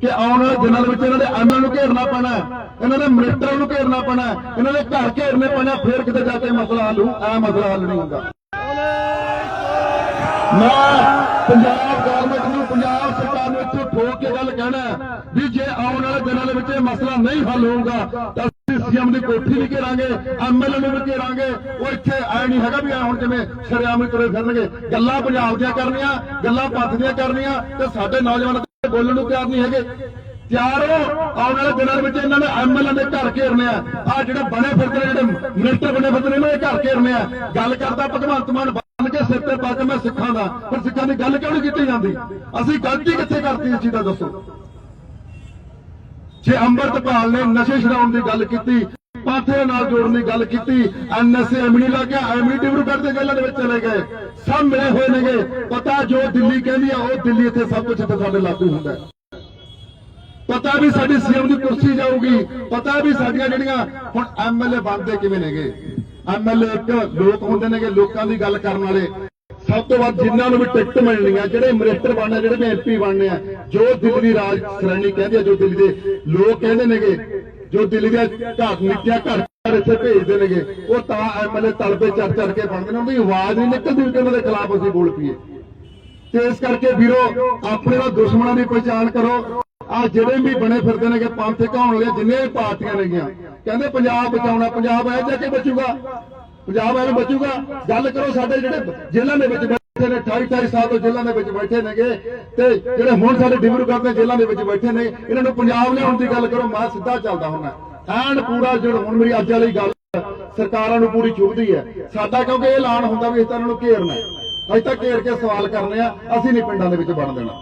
ਕਿ ਆਉਣ ਵਾਲੇ ਦਿਨਾਂ ਦੇ ਵਿੱਚ ਇਹਨਾਂ ਦੇ ਐਮਐਲ ਨੂੰ ਘੇਰਨਾ ਪੈਣਾ ਇਹਨਾਂ ਦੇ ਮਿਨਿਸਟਰਾਂ ਨੂੰ ਘੇਰਨਾ ਪੈਣਾ ਇਹਨਾਂ ਦੇ ਘਰ ਘੇਰਨੇ ਪੈਣਾ ਫਿਰ ਕਿਤੇ ਜਾ ਕੇ ਮਸਲਾ ਹੱਲ ਹੋਊ ਮਸਲਾ ਹੱਲ ਨਹੀਂ ਹੁੰਦਾ। ਮੈਂ ਪੰਜਾਬ ਗਵਰਨਮੈਂਟ ਨੂੰ, ਪੰਜਾਬ ਸਰਕਾਰ ਨੂੰ ਇੱਥੇ ਠੋਕ ਕੇ ਗੱਲ ਕਹਿਣਾ ਵੀ ਜੇ ਆਉਣ ਵਾਲੇ ਦਿਨਾਂ ਦੇ ਵਿੱਚ ਇਹ ਮਸਲਾ ਨਹੀਂ ਹੱਲ ਹੋਊਗਾ, ਤਾਂ ਅਸੀਂ ਸੀਐਮ ਦੀ ਕੋਠੀ ਵੀ ਘੇਰਾਂਗੇ ਐਮਐਲਏ ਨੂੰ ਵੀ ਘੇਰਾਂਗੇ, ਉਹ ਇੱਥੇ ਐ ਨਹੀਂ ਹੈਗਾ ਵੀ ਐ ਹੁਣ ਜਿਵੇਂ ਸ਼ਰਿਆਮ ਤੁਰੇ ਫਿਰਨਗੇ। ਗੱਲਾਂ ਪੰਜਾਬ ਦੀਆਂ ਕਰਨੀਆਂ, ਗੱਲਾਂ ਪੱਥ ਦੀਆਂ ਕਰਨੀਆਂ, ਤੇ ਸਾਡੇ ਨੌਜਵਾਨ ਬੋਲਣ ਨੂੰ ਤਿਆਰ ਨਹੀਂ ਹੈਗੇ। ਤਿਆਰ ਹੋ, ਆਉਣ ਵਾਲੇ ਦਿਨਾਂ ਦੇ ਵਿੱਚ ਇਹਨਾਂ ਨੇ ਐਮਐਲਏ ਦੇ ਘਰ ਘੇਰਨੇ ਆ। ਆ ਜਿਹੜੇ ਬਣੇ ਫਿਰਦੇ ਨੇ, ਜਿਹੜੇ ਮਿਨਿਸਟਰ ਬਣੇ ਫਿਰਦੇ ਨੇ, ਇਹਨਾਂ ਦੇ ਘਰ ਘੇਰਨੇ ਆ। ਗੱਲ ਕਰਦਾ ਭਗਵੰਤ ਮਾਨ ਬੰਨ ਕੇ ਸਿਰ ਤੇ ਪਾ ਕੇ ਮੈਂ ਸਿੱਖਾਂ ਦਾ। ਪਰ ਸਿੱਖਾਂ ਦੀ ਗੱਲ ਕਿਉਂ ਨਹੀਂ ਕੀਤੀ ਜਾਂਦੀ? ਅਸੀਂ ਗਲਤੀ ਕਿੱਥੇ ਕਰਤੀ ਇਸ ਚੀਜ਼ ਦਾ ਦੱਸੋ? ਜੇ ਅੰਮ੍ਰਿਤਪਾਲ ਨੇ ਨਸ਼ੇ ਛਡਾਉਣ ਦੀ ਗੱਲ ਕੀਤੀ ਪਾਥੇ ਨਾਲ ਜੋੜਨ ਦੀ ਗੱਲ ਕੀਤੀ। ਐਨਐਸਏ ਐਮਣੀ ਲਾ ਕੇ ਐਮਣੀ ਡਿਬਰੂਗੜ੍ਹ ਦੇ ਗੱਲਾਂ ਦੇ ਵਿੱਚ ਚਲੇ ਗਏ। ਸਭ ਮਿਲੇ ਹੋਏ ਨੇਗੇ। ਪਤਾ ਜੋ ਦਿੱਲੀ ਕਹਿੰਦੀ ਆ, ਉਹ ਦਿੱਲੀ ਇੱਥੇ ਸਭ ਕੁਝ ਇੱਥੇ ਸਾਡੇ ਲਾਗੂ ਹੁੰਦਾ ਪਤਾ ਵੀ ਸਾਡੀ ਸੀਐਮ ਦੀ ਕੁਰਸੀ ਜਾਊਗੀ। ਪਤਾ ਵੀ ਸਾਡੀਆਂ ਜਿਹੜੀਆਂ ਹੁਣ ਐਮਐਲਏ ਬਣਦੇ ਕਿਵੇਂ ਨੇਗੇ। ਐਮਐਲਏ ਇੱਕ ਲੋਕ ਹੁੰਦੇ ਨੇਗੇ, ਲੋਕਾਂ ਦੀ ਗੱਲ ਕਰਨ ਵਾਲੇ। ਸਭ ਤੋਂ ਵੱਧ ਜਿਨ੍ਹਾਂ ਨੂੰ ਵੀ ਟਿਕਟ ਮਿਲਣੀ ਆ, ਜਿਹੜੇ ਮਿਨਿਸਟਰ ਬਣਨੇ ਜਿਹੜੇ ਐਮਪੀ ਬਣਨੇ ਆ, ਜੋ ਦਿੱਲੀ ਦੀ ਰਾਜ ਸ਼੍ਰੇਣੀ ਕਹਿੰਦੀ ਆ, ਜੋ ਦਿੱਲੀ ਦੇ ਲੋਕ ਕਹਿੰਦੇ ਨੇਗੇ ਜੋ ਦਿੱਲੀ ਦੇ ਘਰ ਨੀਤੀਆਂ ਘਰ ਇੱਥੇ ਭੇਜਦੇ ਨੇਗੇ ਉਹ ਤਾਂ ਐਮਐਲਏ ਤਲਬੇ ਚੜ ਚੜ ਕੇ ਬਣਦੇ ਨੇ, ਉਹਦੀ ਆਵਾਜ਼ ਨਹੀਂ ਨਿਕਲਦੀ ਕਿ ਉਹਨਾਂ ਦੇ ਖਿਲਾਫ ਅਸੀਂ ਬੋਲ ਪਈਏ। ਤੇ ਇਸ ਕਰਕੇ ਵੀਰੋ, ਆਪਣੇ ਨਾਲ ਦੁਸ਼ਮਣਾਂ ਦੀ ਪਛਾਣ ਕਰੋ। ਆ ਜਿਹੜੇ ਵੀ ਬਣੇ ਫਿਰਦੇ ਨੇਗੇ ਪੰਥ ਘਾਉਣ ਵਾਲੇ ਜਿੰਨੇ ਵੀ ਪਾਰਟੀਆਂ ਨੇਗੀਆਂ, ਕਹਿੰਦੇ ਪੰਜਾਬ ਬਚਾਉਣਾ, ਪੰਜਾਬ ਐ ਜਾ ਕੇ ਬਚੂਗਾ? ਪੰਜਾਬ ਐਵੇਂ ਬਚੂਗਾ? ਗੱਲ ਕਰੋ ਸਾਡੇ ਜਿਹੜੇ ਜੇਲ੍ਹਾਂ ਦੇ ਵਿੱਚ ਬੈਠੇ ਨੇ 28 28 ਸਾਲ ਤੋਂ ਜੇਲ੍ਹਾਂ ਦੇ ਵਿੱਚ ਬੈਠੇ ਨੇਗੇ ਤੇ ਜਿਹੜੇ ਹੁਣ ਸਾਡੇ ਡਿਬਰੂਗੜ੍ਹ ਦੇ ਜੇਲ੍ਹਾਂ ਦੇ ਵਿੱਚ ਬੈਠੇ ਨੇ, ਇਹਨਾਂ ਨੂੰ ਪੰਜਾਬ ਲਿਆਉਣ ਦੀ ਗੱਲ ਕਰੋ, ਮੈਂ ਸਿੱਧਾ ਚੱਲਦਾ ਹੁੰਦਾ ਐਨ ਪੂਰਾ ਜਿਹੜਾ ਹੁਣ ਮੇਰੀ ਅੱਜ ਵਾਲੀ ਗੱਲ ਸਰਕਾਰਾਂ ਨੂੰ ਪੂਰੀ ਚੁਭਦੀ ਹੈ। ਸਾਡਾ ਕਿਉਂਕਿ ਇਹ ਐਲਾਨ ਹੁੰਦਾ ਵੀ ਇਸ ਤਰ੍ਹਾਂ ਨੂੰ ਘੇਰਨਾ ਹੈ। ਅਸੀਂ ਤਾਂ ਘੇਰ ਕੇ ਸਵਾਲ ਕਰਨੇ ਆ, ਅਸੀਂ ਨਹੀਂ ਪਿੰਡਾਂ ਦੇ ਵਿੱਚ ਬਣ ਦੇਣਾ।